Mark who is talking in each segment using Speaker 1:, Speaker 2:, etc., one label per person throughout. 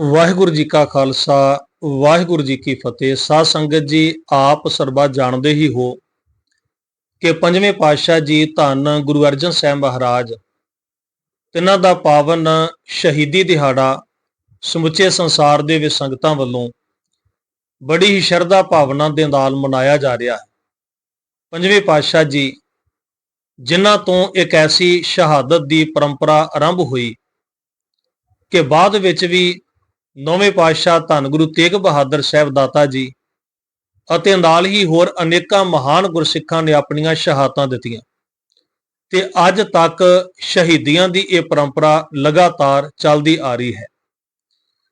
Speaker 1: ਵਾਹਿਗੁਰੂ ਜੀ ਕਾ ਖਾਲਸਾ, ਵਾਹਿਗੁਰੂ ਜੀ ਕੀ ਫਤਿਹ। ਸਾਧ ਸੰਗਤ ਜੀ, ਆਪ ਸਰਬਾ ਜਾਣਦੇ ਹੀ ਹੋ ਕਿ ਪੰਜਵੇਂ ਪਾਤਸ਼ਾਹ ਜੀ ਧੰਨ ਗੁਰੂ ਅਰਜਨ ਸਾਹਿਬ ਮਹਾਰਾਜ, ਤਿਨਾਂ ਦਾ ਪਾਵਨ ਸ਼ਹੀਦੀ ਦਿਹਾੜਾ ਸਮੁੱਚੇ ਸੰਸਾਰ ਦੇ ਵਿੱਚ ਸੰਗਤਾਂ ਵੱਲੋਂ ਬੜੀ ਹੀ ਸ਼ਰਧਾ ਭਾਵਨਾ ਦੇ ਨਾਲ ਮਨਾਇਆ ਜਾ ਰਿਹਾ ਹੈ। ਪੰਜਵੇਂ ਪਾਤਸ਼ਾਹ ਜੀ, ਜਿਨ੍ਹਾਂ ਤੋਂ ਇੱਕ ਐਸੀ ਸ਼ਹਾਦਤ ਦੀ ਪਰੰਪਰਾ ਆਰੰਭ ਹੋਈ ਕਿ ਬਾਅਦ ਵਿੱਚ ਵੀ ਨੌਵੇਂ ਪਾਤਸ਼ਾਹ ਧੰਨ ਗੁਰੂ ਤੇਗ ਬਹਾਦਰ ਸਾਹਿਬ ਦਾਤਾ ਜੀ ਅਤੇ ਨਾਲ ਹੀ ਹੋਰ ਅਨੇਕਾਂ ਮਹਾਨ ਗੁਰਸਿੱਖਾਂ ਨੇ ਆਪਣੀਆਂ ਸ਼ਹਾਦਤਾਂ ਦਿੱਤੀਆਂ। ਤੇ ਅੱਜ ਤੱਕ ਸ਼ਹੀਦੀਆਂ ਦੀ ਇਹ ਪਰੰਪਰਾ ਲਗਾਤਾਰ ਚੱਲਦੀ ਆ ਰਹੀ ਹੈ।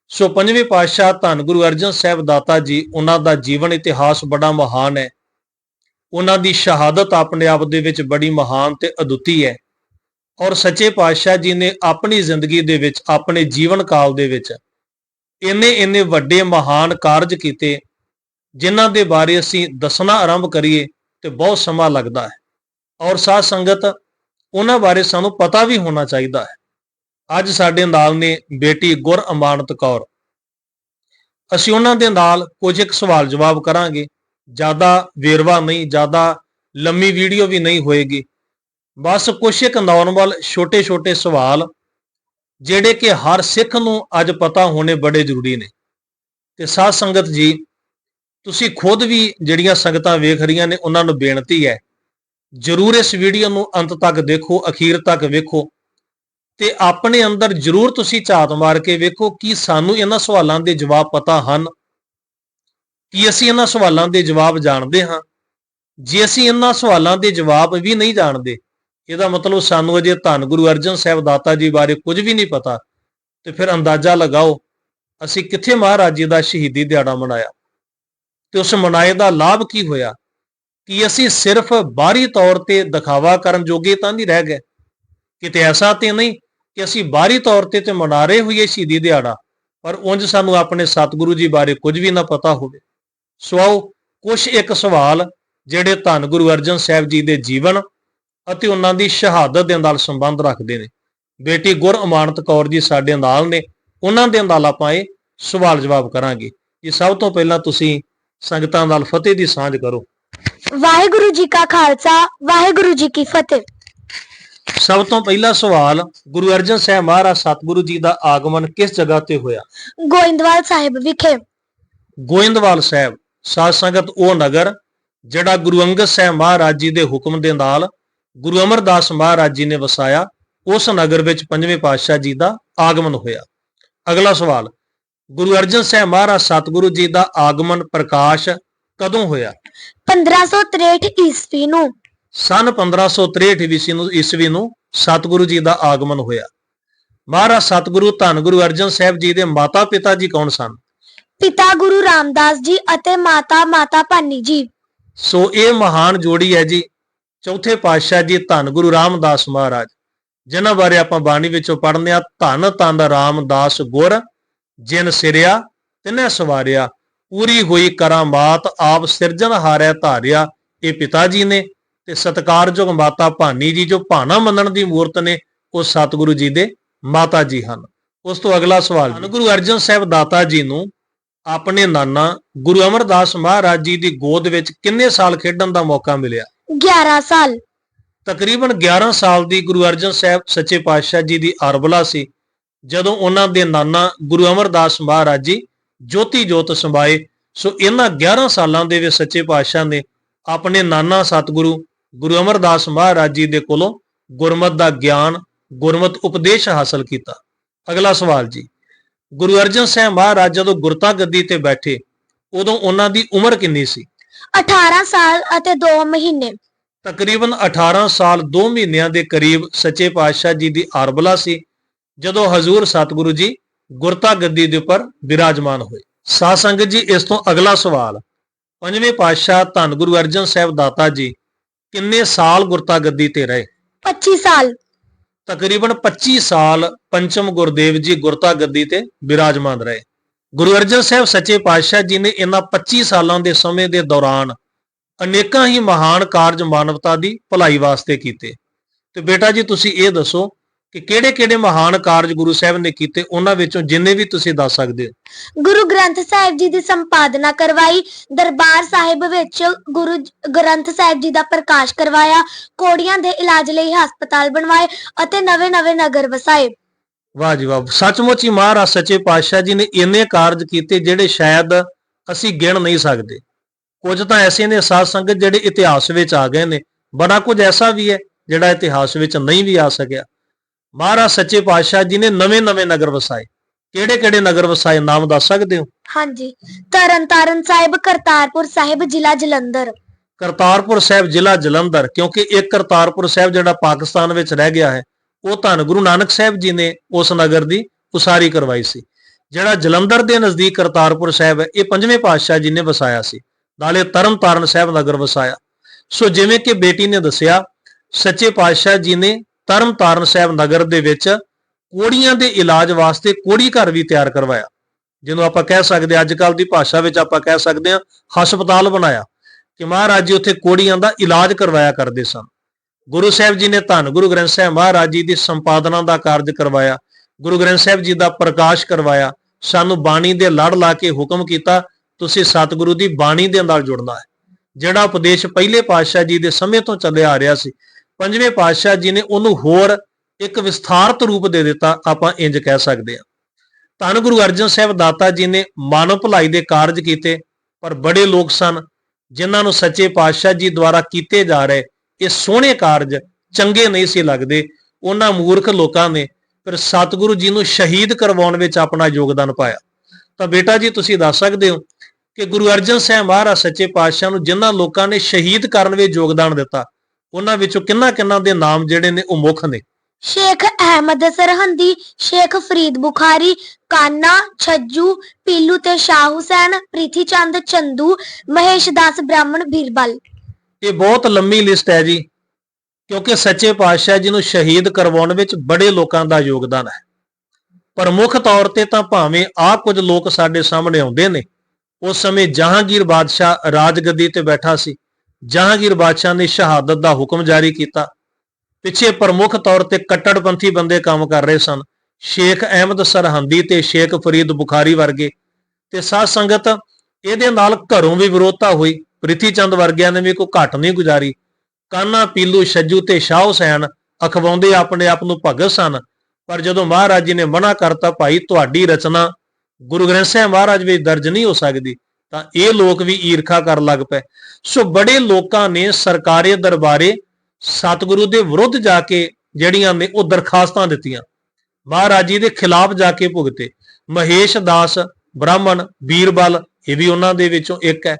Speaker 1: ਸੋ ਪੰਜਵੇਂ ਪਾਤਸ਼ਾਹ ਧੰਨ ਗੁਰੂ ਅਰਜਨ ਸਾਹਿਬ ਦਾਤਾ ਜੀ, ਉਹਨਾਂ ਦਾ ਜੀਵਨ ਇਤਿਹਾਸ ਬੜਾ ਮਹਾਨ ਹੈ। ਉਹਨਾਂ ਦੀ ਸ਼ਹਾਦਤ ਆਪਣੇ ਆਪ ਦੇ ਵਿੱਚ ਬੜੀ ਮਹਾਨ ਤੇ ਅਦੁੱਤੀ ਹੈ। ਔਰ ਸੱਚੇ ਪਾਤਸ਼ਾਹ ਜੀ ਨੇ ਆਪਣੀ ਜ਼ਿੰਦਗੀ ਦੇ ਵਿੱਚ, ਆਪਣੇ ਜੀਵਨ ਕਾਲ ਦੇ ਵਿੱਚ ਇੰਨੇ ਇੰਨੇ ਵੱਡੇ ਮਹਾਨ ਕਾਰਜ ਕੀਤੇ, ਜਿਨ੍ਹਾਂ ਦੇ ਬਾਰੇ ਅਸੀਂ ਦੱਸਣਾ ਆਰੰਭ ਕਰੀਏ ਤੇ ਬਹੁਤ ਸਮਾਂ ਲੱਗਦਾ ਹੈ। ਔਰ ਸਾਧ ਸੰਗਤ, ਉਹਨਾਂ ਬਾਰੇ ਸਾਨੂੰ ਪਤਾ ਵੀ ਹੋਣਾ ਚਾਹੀਦਾ ਹੈ। ਅੱਜ ਸਾਡੇ ਨਾਲ ਨੇ ਬੇਟੀ ਗੁਰ ਅਮਾਨਤ ਕੌਰ। ਅਸੀਂ ਉਹਨਾਂ ਦੇ ਨਾਲ ਕੁਝ ਇੱਕ ਸਵਾਲ ਜਵਾਬ ਕਰਾਂਗੇ। ਜ਼ਿਆਦਾ ਵੇਰਵਾ ਨਹੀਂ, ਜ਼ਿਆਦਾ ਲੰਮੀ ਵੀਡੀਓ ਵੀ ਨਹੀਂ ਹੋਏਗੀ। ਬਸ ਕੁਝ ਇੱਕ ਨਾਰਮਲ ਛੋਟੇ ਛੋਟੇ ਸਵਾਲ ਜਿਹੜੇ ਕਿ ਹਰ ਸਿੱਖ ਨੂੰ ਅੱਜ ਪਤਾ ਹੋਣੇ ਬੜੇ ਜ਼ਰੂਰੀ ਨੇ। ਤੇ ਸਾਧ ਸੰਗਤ ਜੀ, ਤੁਸੀਂ ਖੁਦ ਵੀ ਜਿਹੜੀਆਂ ਸੰਗਤਾਂ ਵੇਖ ਰਹੀਆਂ ਨੇ, ਉਹਨਾਂ ਨੂੰ ਬੇਨਤੀ ਹੈ, ਜਰੂਰ ਇਸ ਵੀਡੀਓ ਨੂੰ ਅੰਤ ਤੱਕ ਦੇਖੋ, ਅਖੀਰ ਤੱਕ ਵੇਖੋ ਤੇ ਆਪਣੇ ਅੰਦਰ ਜਰੂਰ ਤੁਸੀਂ ਝਾਤ ਮਾਰ ਕੇ ਵੇਖੋ ਕਿ ਸਾਨੂੰ ਇਹਨਾਂ ਸਵਾਲਾਂ ਦੇ ਜਵਾਬ ਪਤਾ ਹਨ। ਕੀ ਅਸੀਂ ਇਹਨਾਂ ਸਵਾਲਾਂ ਦੇ ਜਵਾਬ ਜਾਣਦੇ ਹਾਂ। ਜੇ ਅਸੀਂ ਇਹਨਾਂ ਸਵਾਲਾਂ ਦੇ ਜਵਾਬ ਵੀ ਨਹੀਂ ਜਾਣਦੇ ਇਹਦਾ ਮਤਲਬ ਸਾਨੂੰ ਅਜੇ ਧੰਨ ਗੁਰੂ ਅਰਜਨ ਸਾਹਿਬ ਦਾਤਾ ਜੀ ਬਾਰੇ ਕੁਝ ਵੀ ਨਹੀਂ ਪਤਾ। ਤੇ ਫਿਰ ਅੰਦਾਜ਼ਾ ਲਗਾਓ, ਅਸੀਂ ਕਿੱਥੇ ਮਹਾਰਾਜ ਜੀ ਦਾ ਸ਼ਹੀਦੀ ਦਿਹਾੜਾ ਮਨਾਇਆ? ਤੇ ਉਸ ਮਨਾਏ ਦਾ ਲਾਭ ਕੀ ਹੋਇਆ? ਕਿ ਅਸੀਂ ਸਿਰਫ ਬਾਹਰੀ ਤੌਰ ਤੇ ਦਿਖਾਵਾ ਕਰਨ ਜੋਗੇ ਤਾਂ ਨਹੀਂ ਰਹਿ ਗਏ। ਕਿਤੇ ਐਸਾ ਤੇ ਨਹੀਂ ਕਿ ਅਸੀਂ ਬਾਹਰੀ ਤੌਰ ਤੇ ਤੇ ਮਨਾ ਰਹੇ ਹੋਈਏ ਸ਼ਹੀਦੀ ਦਿਹਾੜਾ, ਪਰ ਉਂਝ ਸਾਨੂੰ ਆਪਣੇ ਸਤਿਗੁਰੂ ਜੀ ਬਾਰੇ ਕੁਝ ਵੀ ਨਾ ਪਤਾ ਹੋਵੇ। ਸੋ ਆਓ ਕੁਝ ਇੱਕ ਸਵਾਲ, ਜਿਹੜੇ ਧੰਨ ਗੁਰੂ ਅਰਜਨ ਸਾਹਿਬ ਜੀ ਦੇ ਜੀਵਨ ਅਤੇ ਉਹਨਾਂ ਦੀ ਸ਼ਹਾਦਤ ਦੇ ਨਾਲ ਸੰਬੰਧ ਰੱਖਦੇ ਨੇ। ਬੇਟੀ ਗੁਰ ਅਮਾਨਤ ਕੌਰ ਜੀ ਸਾਡੇ ਨਾਲ ਨੇ। ਉਹਨਾਂ ਦੇ ਨਾਲ ਆਪਾਂ ਇਹ ਸਵਾਲ ਜਵਾਬ ਕਰਾਂਗੇ। ਜੀ ਸਭ ਤੋਂ ਪਹਿਲਾਂ ਤੁਸੀਂ ਸੰਗਤਾਂ ਨਾਲ ਫਤਿਹ ਦੀ ਸਾਂਝ ਕਰੋ।
Speaker 2: ਵਾਹਿਗੁਰੂ ਜੀ ਕਾ ਖਾਲਸਾ ਵਾਹਿਗੁਰੂ ਜੀ ਕੀ ਫਤਿਹ।
Speaker 1: ਸਭ ਤੋਂ ਪਹਿਲਾ ਸਵਾਲ ਗੁਰੂ ਅਰਜਨ ਸਾਹਿਬ ਮਹਾਰਾਜ ਸਤਿਗੁਰੂ ਜੀ ਦਾ ਆਗਮਨ ਕਿਸ ਜਗ੍ਹਾ ਤੇ ਹੋਇਆ?
Speaker 2: ਗੋਇੰਦਵਾਲ ਸਾਹਿਬ ਵਿਖੇ।
Speaker 1: ਗੋਇੰਦਵਾਲ ਸਾਹਿਬ ਸਾਧ ਸੰਗਤ ਉਹ ਨਗਰ ਜਿਹੜਾ ਗੁਰੂ ਅੰਗਦ ਸਾਹਿਬ ਮਹਾਰਾਜ ਜੀ ਦੇ ਹੁਕਮ ਦੇ ਨਾਲ ਗੁਰੂ ਅਮਰਦਾਸ ਮਹਾਰਾਜ ਜੀ ਨੇ ਵਸਾਇਆ ਉਸ ਨਗਰ ਵਿੱਚ ਪੰਜਵੇਂ ਪਾਤਸ਼ਾਹ ਜੀ ਦਾ ਆਗਮਨ ਹੋਇਆ। ਅਗਲਾ ਸਵਾਲ ਗੁਰੂ ਅਰਜਨ ਸਾਹਿਬ ਮਹਾਰਾਜ ਸਤਿਗੁਰੂ ਜੀ ਦਾ ਆਗਮਨ ਪ੍ਰਕਾਸ਼ ਕਦੋਂ ਹੋਇਆ?
Speaker 2: 1563 ਈਸਵੀ ਨੂੰ।
Speaker 1: ਸਨ 1563 ਈਸਵੀ ਨੂੰ ਈਸਵੀ ਨੂੰ ਸਤਿਗੁਰੂ ਜੀ ਦਾ ਆਗਮਨ ਹੋਇਆ। ਮਹਾਰਾਜ ਸਤਿਗੁਰੂ ਧੰਨ ਗੁਰੂ ਅਰਜਨ ਸਾਹਿਬ ਜੀ ਦੇ ਮਾਤਾ ਪਿਤਾ ਜੀ ਕੌਣ ਸਨ?
Speaker 2: ਪਿਤਾ ਗੁਰੂ ਰਾਮਦਾਸ ਜੀ ਅਤੇ ਮਾਤਾ ਮਾਤਾ ਭਾਨੀ ਜੀ।
Speaker 1: ਸੋ ਇਹ ਮਹਾਨ ਜੋੜੀ ਹੈ ਜੀ। ਚੌਥੇ ਪਾਤਸ਼ਾਹ ਜੀ ਧੰਨ ਗੁਰੂ ਰਾਮਦਾਸ ਮਹਾਰਾਜ, ਜਿਨ੍ਹਾਂ ਬਾਰੇ ਆਪਾਂ ਬਾਣੀ ਵਿੱਚੋਂ ਪੜ੍ਹਨੇ ਆ ਧੰਨ ਧੰਨ ਰਾਮਦਾਸ ਗੁਰ, ਜਿਨ ਸਿਰਿਆ ਤਿਨੈ ਸਵਾਰਿਆ, ਪੂਰੀ ਹੋਈ ਕਰਾਮਾਤ ਆਪ ਸਿਰਜਣ ਹਾਰਿਆ ਧਾਰਿਆ, ਇਹ ਪਿਤਾ ਜੀ ਨੇ, ਤੇ ਸਤਕਾਰਯੋਗ ਮਾਤਾ ਭਾਨੀ ਜੀ ਜੋ ਭਾਣਾ ਮੰਨਣ ਦੀ ਮੂਰਤ ਨੇ, ਉਹ ਸਤਿਗੁਰੂ ਜੀ ਦੇ ਮਾਤਾ ਜੀ ਹਨ ਉਸ ਤੋਂ ਅਗਲਾ ਸਵਾਲ ਜੀ। ਗੁਰੂ ਅਰਜਨ ਸਾਹਿਬ ਦਾਤਾ ਜੀ ਨੂੰ ਆਪਣੇ ਨਾਨਾ ਗੁਰੂ ਅਮਰਦਾਸ ਮਹਾਰਾਜ ਜੀ ਦੀ ਗੋਦ ਵਿੱਚ ਕਿੰਨੇ ਸਾਲ ਖੇਡਣ ਦਾ ਮੌਕਾ ਮਿਲਿਆ
Speaker 2: 11 ਸਾਲ।
Speaker 1: ਤਕਰੀਬਨ 11 ਸਾਲ ਦੀ ਗੁਰੂ ਅਰਜਨ ਸਾਹਿਬ ਸੱਚੇ ਪਾਤਸ਼ਾਹ ਜੀ ਦੀ ਅਰਬਲਾ ਸੀ, ਜਦੋਂ ਉਹਨਾਂ ਦੇ ਨਾਨਾ ਗੁਰੂ ਅਮਰਦਾਸ ਮਹਾਰਾਜ ਜੀ ਜੋਤੀ ਜੋਤ ਸੰਭਾਏ, ਸੋ ਇਹਨਾਂ 11 ਸਾਲਾਂ ਦੇ ਵਿੱਚ ਸੱਚੇ ਪਾਤਸ਼ਾਹ ਨੇ ਆਪਣੇ ਨਾਨਾ ਸਤਿਗੁਰੂ ਗੁਰੂ ਅਮਰਦਾਸ ਮਹਾਰਾਜ ਜੀ ਦੇ ਕੋਲੋਂ ਗੁਰਮਤ ਦਾ ਗਿਆਨ, ਗੁਰਮਤ ਉਪਦੇਸ਼ ਹਾਸਲ ਕੀਤਾ। ਅਗਲਾ ਸਵਾਲ ਜੀ, ਗੁਰੂ ਅਰਜਨ ਸਾਹਿਬ ਮਹਾਰਾਜ ਜਦੋਂ ਗੁਰਤਾ ਗੱਦੀ ਤੇ ਬੈਠੇ, ਉਦੋਂ ਉਹਨਾਂ ਦੀ ਉਮਰ ਕਿੰਨੀ ਸੀ?
Speaker 2: 18 ਸਾਲ ਅਤੇ 2 ਮਹੀਨੇ।
Speaker 1: ਤਕਰੀਬਨ 18 ਸਾਲ 2 ਮਹੀਨਿਆਂ ਦੇ ਕਰੀਬ ਸੱਚੇ ਪਾਤਸ਼ਾਹ ਜੀ ਦੀ ਅਰਬਲਾ ਸੀ ਜਦੋਂ ਹਜ਼ੂਰ ਸਤਿਗੁਰੂ ਜੀ ਗੁਰਤਾ ਗੱਦੀ ਦੇ ਉੱਪਰ ਬਿਰਾਜਮਾਨ ਹੋਏ। ਸਾਧ ਸੰਗਤ ਜੀ ਇਸ ਤੋਂ ਅਗਲਾ ਸਵਾਲ ਪੰਜਵੇਂ ਪਾਤਸ਼ਾਹ ਧੰਨ ਗੁਰੂ ਅਰਜਨ ਸਾਹਿਬ ਦਾਤਾ ਜੀ ਕਿੰਨੇ ਸਾਲ ਗੁਰਤਾ ਗੱਦੀ ਤੇ ਰਹੇ?
Speaker 2: 25 ਸਾਲ।
Speaker 1: ਤਕਰੀਬਨ 25 ਸਾਲ ਪੰਚਮ ਗੁਰਦੇਵ ਜੀ ਗੁਰਤਾ ਗੱਦੀ ਤੇ ਬਿਰਾਜਮਾਨ ਰਹੇ। ਗੁਰੂ ਅਰਜਨ ਸਾਹਿਬ ਸੱਚੇ ਪਾਤਸ਼ਾਹ ਜੀ ਨੇ ਇਹਨਾਂ 25 ਸਾਲਾਂ ਦੇ ਸਮੇਂ ਦੇ ਦੌਰਾਨ ਅਨੇਕਾਂ ਹੀ ਮਹਾਨ ਕਾਰਜ ਮਾਨਵਤਾ ਦੀ ਭਲਾਈ ਵਾਸਤੇ ਕੀਤੇ। ਤੇ ਬੇਟਾ ਜੀ, ਤੁਸੀਂ ਇਹ ਦੱਸੋ ਕਿ ਕਿਹੜੇ-ਕਿਹੜੇ ਮਹਾਨ ਕਾਰਜ ਗੁਰੂ ਸਾਹਿਬ ਨੇ ਕੀਤੇ, ਉਹਨਾਂ ਵਿੱਚੋਂ ਜਿੰਨੇ ਵੀ ਤੁਸੀਂ ਦੱਸ ਸਕਦੇ ਹੋ?
Speaker 2: ਗੁਰੂ ਗ੍ਰੰਥ ਸਾਹਿਬ ਜੀ ਦੀ ਸੰਪਾਦਨਾ ਕਰਵਾਈ, ਦਰਬਾਰ ਸਾਹਿਬ ਵਿੱਚ ਗੁਰੂ ਗ੍ਰੰਥ ਸਾਹਿਬ ਜੀ ਦਾ ਪ੍ਰਕਾਸ਼ ਕਰਵਾਇਆ, ਕੋੜੀਆਂ ਦੇ ਇਲਾਜ ਲਈ ਹਸਪਤਾਲ ਬਣਵਾਏ ਅਤੇ ਨਵੇਂ-ਨਵੇਂ ਨਗਰ ਵਸਾਏ।
Speaker 1: ਵਾਹ ਜੀ ਵਾਹ। ਸੱਚਮੁੱਚ ਹੀ ਮਹਾਰਾਜ ਸੱਚੇ ਪਾਤਸ਼ਾਹ ਜੀ ਨੇ ਇੰਨੇ ਕਾਰਜ ਕੀਤੇ ਜਿਹੜੇ ਸ਼ਾਇਦ ਅਸੀਂ ਗਿਣ ਨਹੀਂ ਸਕਦੇ। ਕੁਝ ਤਾਂ ਐਸੇ ਨੇ ਸਾਧ ਸੰਗਤ ਜਿਹੜੇ ਇਤਿਹਾਸ ਵਿੱਚ ਆ ਗਏ ਨੇ। ਬੜਾ ਕੁਝ ਐਸਾ ਵੀ ਹੈ ਜਿਹੜਾ ਇਤਿਹਾਸ ਵਿੱਚ ਨਹੀਂ ਵੀ ਆ ਸਕਿਆ। ਮਹਾਰਾਜ ਸੱਚੇ ਪਾਤਸ਼ਾਹ ਜੀ ਨੇ ਨਵੇਂ-ਨਵੇਂ ਨਗਰ ਵਸਾਏ। ਕਿਹੜੇ-ਕਿਹੜੇ ਨਗਰ ਵਸਾਏ ਨਾਮ ਦੱਸ ਸਕਦੇ ਹੋ?
Speaker 2: ਹਾਂਜੀ। ਤਰਨਤਾਰਨ ਸਾਹਿਬ ਕਰਤਾਰਪੁਰ ਸਾਹਿਬ ਜ਼ਿਲ੍ਹਾ ਜਲੰਧਰ।
Speaker 1: ਕਰਤਾਰਪੁਰ ਸਾਹਿਬ ਜ਼ਿਲ੍ਹਾ ਜਲੰਧਰ ਕਿਉਂਕਿ ਇੱਕ ਕਰਤਾਰਪੁਰ ਸਾਹਿਬ ਜਿਹੜਾ ਪਾਕਿਸਤਾਨ ਵਿੱਚ ਰਹਿ ਗਿਆ ਹੈ। ਉਹ ਧੰਨ ਗੁਰੂ ਨਾਨਕ ਸਾਹਿਬ ਜੀ ਨੇ ਉਸ ਨਗਰ ਦੀ ਉਸਾਰੀ ਕਰਵਾਈ ਸੀ। ਜਿਹੜਾ ਜਲੰਧਰ ਦੇ ਨਜ਼ਦੀਕ ਕਰਤਾਰਪੁਰ ਸਾਹਿਬ ਹੈ ਇਹ ਪੰਜਵੇਂ ਪਾਤਸ਼ਾਹ ਜੀ ਨੇ ਵਸਾਇਆ ਸੀ। ਨਾਲੇ ਤਰਨਤਾਰਨ ਸਾਹਿਬ ਨਗਰ ਵਸਾਇਆ। ਸੋ ਜਿਵੇਂ ਕਿ ਬੇਟੀ ਨੇ ਦੱਸਿਆ ਸੱਚੇ ਪਾਤਸ਼ਾਹ ਜੀ ਨੇ ਤਰਨਤਾਰਨ ਸਾਹਿਬ ਨਗਰ ਦੇ ਵਿੱਚ ਕੋੜੀਆਂ ਦੇ ਇਲਾਜ ਵਾਸਤੇ ਕੋੜੀ ਘਰ ਵੀ ਤਿਆਰ ਕਰਵਾਇਆ। ਜਿਹਨੂੰ ਆਪਾਂ ਕਹਿ ਸਕਦੇ ਹਾਂ, ਅੱਜ ਕੱਲ ਦੀ ਭਾਸ਼ਾ ਵਿੱਚ ਆਪਾਂ ਕਹਿ ਸਕਦੇ ਹਾਂ ਹਸਪਤਾਲ ਬਣਾਇਆ ਕਿ ਮਹਾਰਾਜ ਜੀ ਉੱਥੇ ਕੋੜੀਆਂ ਦਾ ਇਲਾਜ ਕਰਵਾਇਆ ਕਰਦੇ ਸਨ। ਗੁਰੂ ਸਾਹਿਬ ਜੀ ਨੇ ਧੰਨ, ਗੁਰੂ ਗ੍ਰੰਥ ਸਾਹਿਬ ਮਹਾਰਾਜ ਜੀ ਦੀ ਸੰਪਾਦਨਾ ਦਾ ਕਾਰਜ ਕਰਵਾਇਆ, ਗੁਰੂ ਗ੍ਰੰਥ ਸਾਹਿਬ ਜੀ ਦਾ ਪ੍ਰਕਾਸ਼ ਕਰਵਾਇਆ, ਸਾਨੂੰ ਬਾਣੀ ਦੇ ਲੜ ਲਾ ਕੇ ਹੁਕਮ ਕੀਤਾ, ਤੁਸੀਂ ਸਤਿਗੁਰੂ ਦੀ ਬਾਣੀ ਦੇ ਨਾਲ ਜੁੜਨਾ ਹੈ। ਜਿਹੜਾ ਉਪਦੇਸ਼ ਪਹਿਲੇ ਪਾਤਸ਼ਾਹ ਜੀ ਦੇ ਸਮੇਂ ਤੋਂ ਚੱਲਿਆ ਆ ਰਿਹਾ ਸੀ, ਪੰਜਵੇਂ ਪਾਤਸ਼ਾਹ ਜੀ ਨੇ ਉਹਨੂੰ ਹੋਰ ਇੱਕ ਵਿਸਥਾਰਤ ਰੂਪ ਦੇ ਦਿੱਤਾ, ਆਪਾਂ ਇੰਜ ਕਹਿ ਸਕਦੇ ਹਾਂ। ਧੰਨ ਗੁਰੂ ਅਰਜਨ ਸਾਹਿਬ ਦਾਤਾ ਜੀ ਨੇ ਮਾਨਵ ਭਲਾਈ ਦੇ ਕਾਰਜ ਕੀਤੇ, ਪਰ ਬੜੇ ਲੋਕ ਸਨ, ਜਿਨ੍ਹਾਂ ਨੂੰ ਸੱਚੇ ਪਾਤਸ਼ਾਹ ਜੀ ਦੁਆਰਾ ਕੀਤੇ ਜਾ ਰਹੇ ਇਹ ਸੋਹਣੇ ਕਾਰਜ ਚੰਗੇ ਨਹੀਂ ਸੀ ਲੱਗਦੇ। ਉਹਨਾਂ ਮੂਰਖ ਲੋਕਾਂ ਨੇ ਫਿਰ ਸਤਿਗੁਰੂ ਜੀ ਨੂੰ ਸ਼ਹੀਦ ਕਰਵਾਉਣ ਵਿੱਚ ਆਪਣਾ ਯੋਗਦਾਨ ਪਾਇਆ। ਤਾਂ ਬੇਟਾ ਜੀ, ਤੁਸੀਂ ਦੱਸ ਸਕਦੇ ਹੋ ਕਿ ਗੁਰੂ ਅਰਜਨ ਸਾਹਿਬ ਮਹਾਰਾਜ ਸੱਚੇ ਪਾਤਸ਼ਾਹ ਨੂੰ ਜਿਨ੍ਹਾਂ ਲੋਕਾਂ ਨੇ ਸ਼ਹੀਦ ਕਰਨ ਵਿੱਚ ਯੋਗਦਾਨ ਦਿੱਤਾ, ਉਹਨਾਂ ਵਿੱਚੋਂ ਕਿੰਨਾ ਕਿੰਨਾ ਦੇ ਨਾਮ ਜਿਹੜੇ ਨੇ ਉਹ ਮੁੱਖ ਨੇ?
Speaker 2: ਸ਼ੇਖ ਅਹਿਮਦ ਸਰਹੰਦੀ, ਸ਼ੇਖ ਫਰੀਦ ਬੁਖਾਰੀ, ਕਾਨਾ, ਛੱਜੂ, ਪੀਲੂ ਤੇ ਸ਼ਾਹ ਹੁਸੈਨ ਪ੍ਰੀਥੀ ਚੰਦ ਚੰਦੂ ਮਹੇਸ਼ ਦਾਸ ਬ੍ਰਾਹਮਣ ਬੀਰਬਲ।
Speaker 1: ਇਹ ਬਹੁਤ ਲੰਮੀ ਲਿਸਟ ਹੈ ਜੀ, ਕਿਉਂਕਿ ਸੱਚੇ ਪਾਤਸ਼ਾਹ ਜੀ ਨੂੰ ਸ਼ਹੀਦ ਕਰਵਾਉਣ ਵਿੱਚ ਬੜੇ ਲੋਕਾਂ ਦਾ ਯੋਗਦਾਨ ਹੈ। ਪਰ ਮੁੱਖ ਤੌਰ ਤੇ ਤਾਂ ਭਾਵੇਂ ਆ ਕੁਝ ਲੋਕ ਸਾਡੇ ਸਾਹਮਣੇ ਆਉਂਦੇ ਨੇ, ਉਸ ਸਮੇਂ ਜਹਾਂਗੀਰ ਬਾਦਸ਼ਾਹ ਰਾਜਗੱਦੀ ਤੇ ਬੈਠਾ ਸੀ। ਜਹਾਂਗੀਰ ਬਾਦਸ਼ਾਹ ਨੇ ਸ਼ਹਾਦਤ ਦਾ ਹੁਕਮ ਜਾਰੀ ਕੀਤਾ। ਪਿੱਛੇ ਪ੍ਰਮੁੱਖ ਤੌਰ ਤੇ ਕੱਟੜਪੰਥੀ ਬੰਦੇ ਕੰਮ ਕਰ ਰਹੇ ਸਨ। ਸ਼ੇਖ ਅਹਿਮਦ ਸਰਹੰਦੀ ਤੇ ਸ਼ੇਖ ਫਰੀਦ ਬੁਖਾਰੀ ਵਰਗੇ। ਤੇ ਸਾਧ ਸੰਗਤ ਇਹਦੇ ਨਾਲ ਘਰੋਂ ਵੀ ਵਿਰੋਧਤਾ ਹੋਈ। ਪ੍ਰਿਥੀ ਚੰਦ ਵਰਗਿਆਂ ਨੇ ਵੀ ਕੋਈ ਘਟ ਨਹੀਂ ਗੁਜ਼ਾਰੀ। ਕਾਨਾ, ਪੀਲੂ, ਛੱਜੂ ਤੇ ਸ਼ਾਹ ਹੁਸੈਨ ਅਖਵਾਉਂਦੇ ਆਪਣੇ ਆਪ ਨੂੰ ਭਗਤ ਸਨ। ਪਰ ਜਦੋਂ ਮਹਾਰਾਜ ਜੀ ਨੇ ਮਨਾ ਕਰਤਾ, ਭਾਈ, ਤੁਹਾਡੀ ਰਚਨਾ ਗੁਰੂ ਗ੍ਰੰਥ ਸਾਹਿਬ ਮਹਾਰਾਜ ਵਿੱਚ ਦਰਜ ਨਹੀਂ ਹੋ ਸਕਦੀ, ਤਾਂ ਇਹ ਲੋਕ ਵੀ ਈਰਖਾ ਕਰਨ ਲੱਗ ਪਏ। ਸੋ ਬੜੇ ਲੋਕਾਂ ਨੇ ਸਰਕਾਰੀ ਦਰਬਾਰੇ ਸਤਿਗੁਰੂ ਦੇ ਵਿਰੁੱਧ ਜਾ ਕੇ ਜਿਹੜੀਆਂ ਨੇ ਉਹ ਦਰਖਾਸਤਾਂ ਦਿੱਤੀਆਂ। ਮਹਾਰਾਜ ਜੀ ਦੇ ਖਿਲਾਫ ਜਾ ਕੇ ਭੁਗਤੇ। ਮਹੇਸ਼ ਦਾਸ, ਬ੍ਰਾਹਮਣ, ਬੀਰਬਲ, ਇਹ ਵੀ ਉਹਨਾਂ ਦੇ ਵਿੱਚੋਂ ਇੱਕ ਹੈ।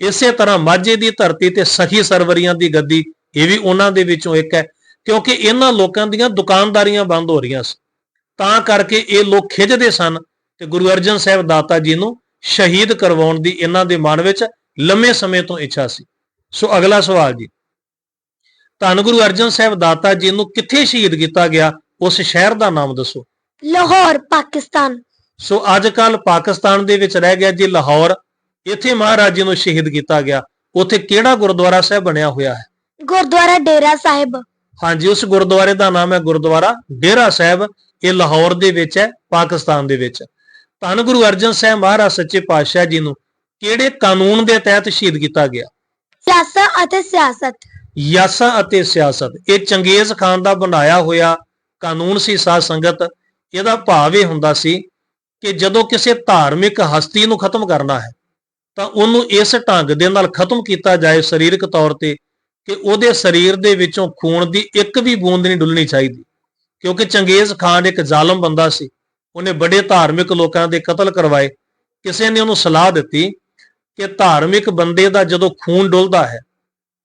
Speaker 1: ਇਸੇ ਤਰ੍ਹਾਂ ਮਾਝੇ ਦੀ ਧਰਤੀ ਤੇ ਸਖੀ ਸਰਵਰੀਆਂ ਦੀ ਗੱਦੀ ਇਹ ਵੀ ਉਹਨਾਂ ਦੇ ਵਿੱਚੋਂ ਇੱਕ ਹੈ ਕਿਉਂਕਿ ਇਹਨਾਂ ਲੋਕਾਂ ਦੀਆਂ ਦੁਕਾਨਦਾਰੀਆਂ ਬੰਦ ਹੋ ਰਹੀਆਂ ਸੀ ਤਾਂ ਕਰਕੇ ਇਹ ਲੋਕ ਖਿੱਚਦੇ ਸਨ ਤੇ ਗੁਰੂ ਅਰਜਨ ਸਾਹਿਬ ਦਾਤਾ ਜੀ ਨੂੰ ਸ਼ਹੀਦ ਕਰਵਾਉਣ ਦੀ ਇਹਨਾਂ ਦੇ ਮਨ ਵਿੱਚ ਲੰਮੇ ਸਮੇਂ ਤੋਂ ਇੱਛਾ ਸੀ। ਸੋ ਅਗਲਾ ਸਵਾਲ ਜੀ ਧੰਨ ਗੁਰੂ ਅਰਜਨ ਸਾਹਿਬ ਦਾਤਾ ਜੀ ਨੂੰ ਕਿੱਥੇ ਸ਼ਹੀਦ ਕੀਤਾ ਗਿਆ ਉਸ ਸ਼ਹਿਰ ਦਾ ਨਾਮ ਦੱਸੋ।
Speaker 2: ਲਾਹੌਰ ਪਾਕਿਸਤਾਨ।
Speaker 1: ਸੋ ਅੱਜ ਕੱਲ ਪਾਕਿਸਤਾਨ ਦੇ ਵਿੱਚ ਰਹਿ ਗਿਆ ਜੀ ਲਾਹੌਰ। ਇੱਥੇ ਮਹਾਰਾਜ ਜੀ ਨੂੰ ਸ਼ਹੀਦ ਕੀਤਾ ਗਿਆ। ਉੱਥੇ ਕਿਹੜਾ ਗੁਰਦੁਆਰਾ ਸਾਹਿਬ ਬਣਿਆ ਹੋਇਆ ਹੈ?
Speaker 2: ਗੁਰਦੁਆਰਾ ਡੇਰਾ ਸਾਹਿਬ।
Speaker 1: ਹਾਂਜੀ ਉਸ ਗੁਰਦੁਆਰੇ ਦਾ ਨਾਮ ਹੈ ਗੁਰਦੁਆਰਾ ਡੇਰਾ ਸਾਹਿਬ। ਇਹ ਲਾਹੌਰ ਦੇ ਵਿੱਚ ਹੈ ਪਾਕਿਸਤਾਨ ਦੇ ਵਿੱਚ। ਧੰਨ ਗੁਰੂ ਅਰਜਨ ਸਾਹਿਬ ਮਹਾਰਾਜ ਸੱਚੇ ਪਾਤਸ਼ਾਹ ਜੀ ਨੂੰ ਕਿਹੜੇ ਕਾਨੂੰਨ ਦੇ ਤਹਿਤ ਸ਼ਹੀਦ ਕੀਤਾ ਗਿਆ?
Speaker 2: ਸਿਆਸਤ ਅਤੇ ਸਿਆਸਤ।
Speaker 1: ਯਾਸਾ ਅਤੇ ਸਿਆਸਤ। ਇਹ ਚੰਗੇਜ਼ ਖਾਨ ਦਾ ਬਣਾਇਆ ਹੋਇਆ ਕਾਨੂੰਨ ਸੀ ਸਾਧ ਸੰਗਤ। ਇਹਦਾ ਭਾਵ ਇਹ ਹੁੰਦਾ ਸੀ ਕਿ ਜਦੋਂ ਕਿਸੇ ਧਾਰਮਿਕ ਹਸਤੀ ਨੂੰ ਖਤਮ ਕਰਨਾ ਹੈ ਤਾਂ ਉਹਨੂੰ ਇਸ ਢੰਗ ਦੇ ਨਾਲ ਖਤਮ ਕੀਤਾ ਜਾਏ ਸਰੀਰਕ ਤੌਰ ਤੇ ਕਿ ਉਹਦੇ ਸਰੀਰ ਦੇ ਵਿੱਚੋਂ ਖੂਨ ਦੀ ਇੱਕ ਵੀ ਬੂੰਦ ਨਹੀਂ ਡੁੱਲਣੀ ਚਾਹੀਦੀ। ਕਿਉਂਕਿ ਚੰਗੇਜ਼ ਖਾਨ ਇੱਕ ਜ਼ਾਲਮ ਬੰਦਾ ਸੀ। ਉਹਨੇ ਬੜੇ ਧਾਰਮਿਕ ਲੋਕਾਂ ਦੇ ਕਤਲ ਕਰਵਾਏ। ਕਿਸੇ ਨੇ ਉਹਨੂੰ ਸਲਾਹ ਦਿੱਤੀ ਕਿ ਧਾਰਮਿਕ ਬੰਦੇ ਦਾ ਜਦੋਂ ਖੂਨ ਡੁੱਲਦਾ ਹੈ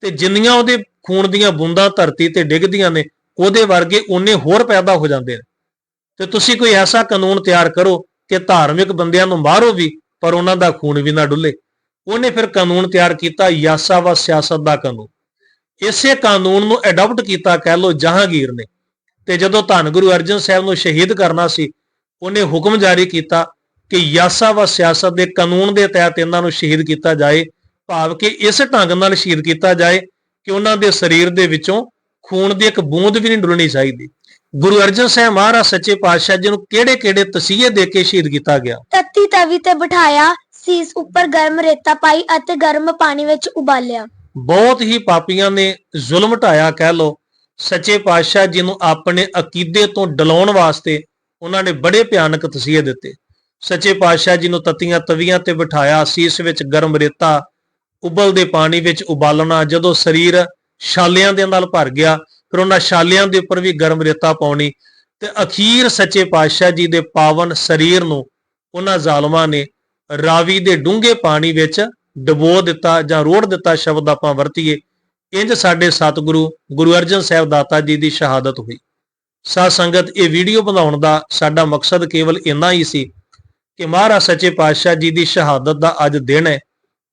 Speaker 1: ਤੇ ਜਿੰਨੀਆਂ ਉਹਦੇ ਖੂਨ ਦੀਆਂ ਬੂੰਦਾਂ ਧਰਤੀ ਤੇ ਡਿੱਗਦੀਆਂ ਨੇ, ਉਹਦੇ ਵਰਗੇ ਉਹਨੇ ਹੋਰ ਪੈਦਾ ਹੋ ਜਾਂਦੇ ਨੇ। ਤੇ ਤੁਸੀਂ ਕੋਈ ਐਸਾ ਕਾਨੂੰਨ ਤਿਆਰ ਕਰੋ ਕਿ ਧਾਰਮਿਕ ਬੰਦਿਆਂ ਨੂੰ ਮਾਰੋ ਵੀ ਪਰ ਉਹਨਾਂ ਦਾ ਖੂਨ ਵੀ ਨਾ ਡੁੱਲੇ। ਉਹਨੇ ਫਿਰ ਕਾਨੂੰਨ ਤਿਆਰ ਕੀਤਾ, ਯਾਸਾ ਵਾ ਸਿਆਸਤ ਦਾ ਕਾਨੂੰਨ। ਇਸੇ ਕਾਨੂੰਨ ਨੂੰ ਅਡਾਪਟ ਕੀਤਾ ਕਹਿ ਲੋ ਜਹਾਂਗੀਰ ਨੇ। ਤੇ ਜਦੋਂ ਧੰਨ ਗੁਰੂ ਅਰਜਨ ਸਾਹਿਬ ਨੂੰ ਸ਼ਹੀਦ ਕਰਨਾ ਸੀ, ਉਹਨੇ ਹੁਕਮ ਜਾਰੀ ਕੀਤਾ ਕਿ ਯਾਸਾ ਵਾ ਸਿਆਸਤ ਦੇ ਕਾਨੂੰਨ ਦੇ ਤਹਿਤ ਇਹਨਾਂ ਨੂੰ ਸ਼ਹੀਦ ਕੀਤਾ ਜਾਏ, ਭਾਵ ਕਿ ਇਸ ਢੰਗ ਨਾਲ ਸ਼ਹੀਦ ਕੀਤਾ ਜਾਏ ਕਿ ਉਹਨਾਂ ਦੇ ਸਰੀਰ ਦੇ ਵਿੱਚੋਂ ਖੂਨ ਦੀ ਇੱਕ ਬੂੰਦ ਵੀ ਨਹੀਂ ਡੁੱਲਣੀ ਚਾਹੀਦੀ। ਗੁਰੂ ਅਰਜਨ ਸਾਹਿਬ ਮਹਾਰਾਜ ਸੱਚੇ ਪਾਤਸ਼ਾਹ ਜੀ ਨੂੰ ਕਿਹੜੇ-ਕਿਹੜੇ ਤਸੀਹੇ ਦੇ ਕੇ ਸ਼ਹੀਦ ਕੀਤਾ ਗਿਆ?
Speaker 2: ਤੱਤੀ ਤਵੀ ਤੇ ਬਿਠਾਇਆ ਸੀਸ ਉੱਪਰ ਗਰਮ ਰੇਤਾ ਪਾਈ ਅਤੇ ਗਰਮ ਪਾਣੀ ਵਿੱਚ ਉਬਾਲਿਆ।
Speaker 1: ਬਹੁਤ ਹੀ ਪਾਪੀਆਂ ਨੇ ਜ਼ੁਲਮ ਢਾਇਆ ਕਹਿ ਲੋ ਸੱਚੇ ਪਾਤਸ਼ਾਹ ਜੀ ਨੂੰ ਆਪਣੇ ਅਕੀਦੇ ਤੋਂ ਡਲਾਉਣ ਵਾਸਤੇ ਉਹਨਾਂ ਨੇ ਬੜੇ ਭਿਆਨਕ ਤਸੀਹੇ ਦਿੱਤੇ। ਸੱਚੇ ਪਾਤਸ਼ਾਹ ਜੀ ਨੂੰ ਤਤੀਆਂ ਤਵੀਆਂ ਤੇ ਬਿਠਾਇਆ ਸੀਸ ਵਿੱਚ ਗਰਮ ਰੇਤਾ ਉਬਲਦੇ ਪਾਣੀ ਵਿੱਚ ਉਬਾਲਣਾ ਜਦੋਂ ਸਰੀਰ ਛਾਲਿਆਂ ਦੇ ਨਾਲ ਭਰ ਗਿਆ ਫਿਰ ਉਹਨਾਂ ਛਾਲਿਆਂ ਦੇ ਉੱਪਰ ਵੀ ਗਰਮ ਰੇਤਾ ਪਾਉਣੀ ਤੇ ਅਖੀਰ ਸੱਚੇ ਪਾਤਸ਼ਾਹ ਜੀ ਦੇ ਪਾਵਨ ਸਰੀਰ ਨੂੰ ਉਹਨਾਂ ਜ਼ਾਲਮਾਂ ਨੇ ਰਾਵੀ ਦੇ ਡੂੰਘੇ ਪਾਣੀ ਵਿੱਚ ਡਬੋ ਦਿੱਤਾ ਜਾਂ ਰੋੜ ਦਿੱਤਾ ਸ਼ਬਦ ਆਪਾਂ ਵਰਤੀਏ। ਇੰਜ ਸਾਡੇ ਸਤਿਗੁਰੂ, ਗੁਰੂ ਅਰਜਨ ਸਾਹਿਬ ਦਾਤਾ ਜੀ ਦੀ ਸ਼ਹਾਦਤ ਹੋਈ। ਸਾਧ ਸੰਗਤ, ਇਹ ਵੀਡੀਓ ਬਣਾਉਣ ਦਾ ਸਾਡਾ ਮਕਸਦ ਕੇਵਲ ਇੰਨਾ ਹੀ ਸੀ ਕਿ ਮਹਾਰਾਜ ਸੱਚੇ ਪਾਤਸ਼ਾਹ ਜੀ ਦੀ ਸ਼ਹਾਦਤ ਦਾ ਅੱਜ ਦਿਨ ਹੈ।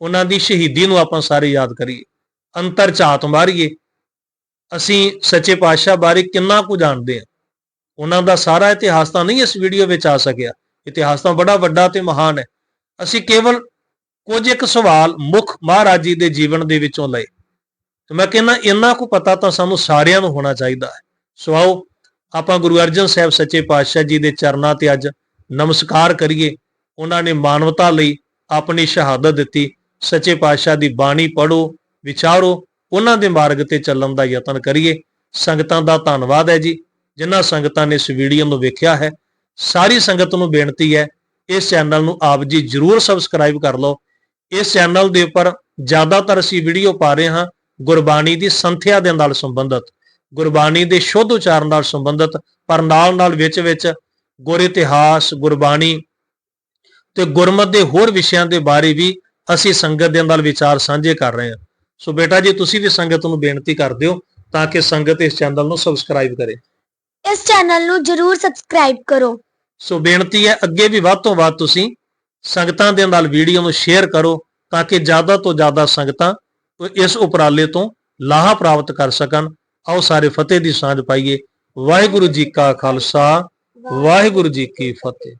Speaker 1: ਉਹਨਾਂ ਦੀ ਸ਼ਹੀਦੀ ਨੂੰ ਆਪਾਂ ਸਾਰੇ ਯਾਦ ਕਰੀਏ। ਅੰਤਰ ਝਾਤ ਮਾਰੀਏ। ਅਸੀਂ ਸੱਚੇ ਪਾਤਸ਼ਾਹ ਬਾਰੇ ਕਿੰਨਾ ਕੁ ਜਾਣਦੇ ਹਾਂ। ਉਹਨਾਂ ਦਾ ਸਾਰਾ ਇਤਿਹਾਸ ਤਾਂ ਨਹੀਂ ਇਸ ਵੀਡੀਓ ਵਿੱਚ ਆ ਸਕਿਆ। ਇਤਿਹਾਸ ਤਾਂ ਬੜਾ ਵੱਡਾ ਤੇ ਮਹਾਨ ਹੈ। ਅਸੀਂ ਕੇਵਲ ਕੁਝ ਇੱਕ ਸਵਾਲ ਮੁੱਖ ਮਹਾਰਾਜ ਜੀ ਦੇ ਜੀਵਨ ਦੇ ਵਿੱਚੋਂ ਲਏ। ਤੇ ਮੈਂ ਕਹਿੰਦਾ, ਇੰਨਾ ਕੁ ਪਤਾ ਤਾਂ ਸਾਨੂੰ ਸਾਰਿਆਂ ਨੂੰ ਹੋਣਾ ਚਾਹੀਦਾ ਹੈ। ਸੋ ਆਓ, ਆਪਾਂ ਗੁਰੂ ਅਰਜਨ ਸਾਹਿਬ ਸੱਚੇ ਪਾਤਸ਼ਾਹ ਜੀ ਦੇ ਚਰਨਾਂ ਤੇ ਅੱਜ ਨਮਸਕਾਰ ਕਰੀਏ। ਉਹਨਾਂ ਨੇ ਮਾਨਵਤਾ ਲਈ ਆਪਣੀ ਸ਼ਹਾਦਤ ਦਿੱਤੀ। ਸੱਚੇ ਪਾਤਸ਼ਾਹ ਦੀ ਬਾਣੀ ਪੜੋ ਵਿਚਾਰੋ ਉਹਨਾਂ ਦੇ ਮਾਰਗ ਤੇ ਚੱਲਣ ਦਾ ਯਤਨ ਕਰੀਏ। ਸੰਗਤਾਂ ਦਾ ਧੰਨਵਾਦ ਹੈ ਜੀ। ਜਿਨ੍ਹਾਂ ਸੰਗਤਾਂ ਨੇ ਇਸ ਵੀਡੀਓ ਨੂੰ ਵੇਖਿਆ ਹੈ। ਸਾਰੀ ਸੰਗਤ ਨੂੰ ਬੇਨਤੀ ਹੈ, ਇਸ ਚੈਨਲ ਨੂੰ ਆਪ ਜੀ ਜਰੂਰ ਸਬਸਕ੍ਰਾਈਬ ਕਰ ਲਓ। ਇਸ ਚੈਨਲ ਦੇ ਉੱਪਰ ਜ਼ਿਆਦਾਤਰ ਅਸੀਂ ਵੀਡੀਓ ਪਾ ਰਹੇ ਹਾਂ ਗੁਰਬਾਣੀ ਦੀ ਸੰਥਿਆ ਦੇ ਨਾਲ ਸੰਬੰਧਿਤ। ਗੁਰਬਾਣੀ ਦੇ ਸ਼ੁੱਧ ਉਚਾਰਨ ਨਾਲ ਸੰਬੰਧਿਤ, ਪਰ ਨਾਲ ਨਾਲ ਵਿੱਚ ਵਿੱਚ ਗੁਰ ਇਤਿਹਾਸ, ਗੁਰਬਾਣੀ ਤੇ ਗੁਰਮਤ ਦੇ ਹੋਰ ਵਿਸ਼ਿਆਂ ਦੇ ਬਾਰੇ ਵੀ ਅਸੀਂ ਸੰਗਤ ਦੇ ਨਾਲ ਵਿਚਾਰ ਸਾਂਝੇ ਕਰ ਰਹੇ ਹਾਂ। ਸੋ ਬੇਟਾ ਜੀ ਤੁਸੀਂ ਵੀ ਸੰਗਤ ਨੂੰ ਬੇਨਤੀ ਕਰ ਦਿਓ ਤਾਂ ਕਿ ਸੰਗਤ ਇਸ ਚੈਨਲ ਨੂੰ ਸਬਸਕ੍ਰਾਈਬ ਕਰੇ।
Speaker 2: ਇਸ ਚੈਨਲ ਨੂੰ ਜਰੂਰ ਸਬਸਕ੍ਰਾਈਬ ਕਰੋ।
Speaker 1: ਸੋ ਬੇਨਤੀ ਹੈ ਅੱਗੇ ਵੀ ਵੱਧ ਤੋਂ ਵੱਧ ਤੁਸੀਂ ਸੰਗਤਾਂ ਦੇ ਨਾਲ ਵੀਡੀਓ ਨੂੰ ਸ਼ੇਅਰ ਕਰੋ ਤਾਂ ਕਿ ਜ਼ਿਆਦਾ ਤੋਂ ਜ਼ਿਆਦਾ ਸੰਗਤਾਂ ਇਸ ਉਪਰਾਲੇ ਤੋਂ ਲਾਹਾ ਪ੍ਰਾਪਤ ਕਰ ਸਕਣ। ਆਓ ਸਾਰੇ ਫਤਿਹ ਦੀ ਸਾਂਝ ਪਾਈਏ। ਵਾਹਿਗੁਰੂ ਜੀ ਕਾ ਖਾਲਸਾ ਵਾਹਿਗੁਰੂ ਜੀ ਕੀ ਫਤਿਹ।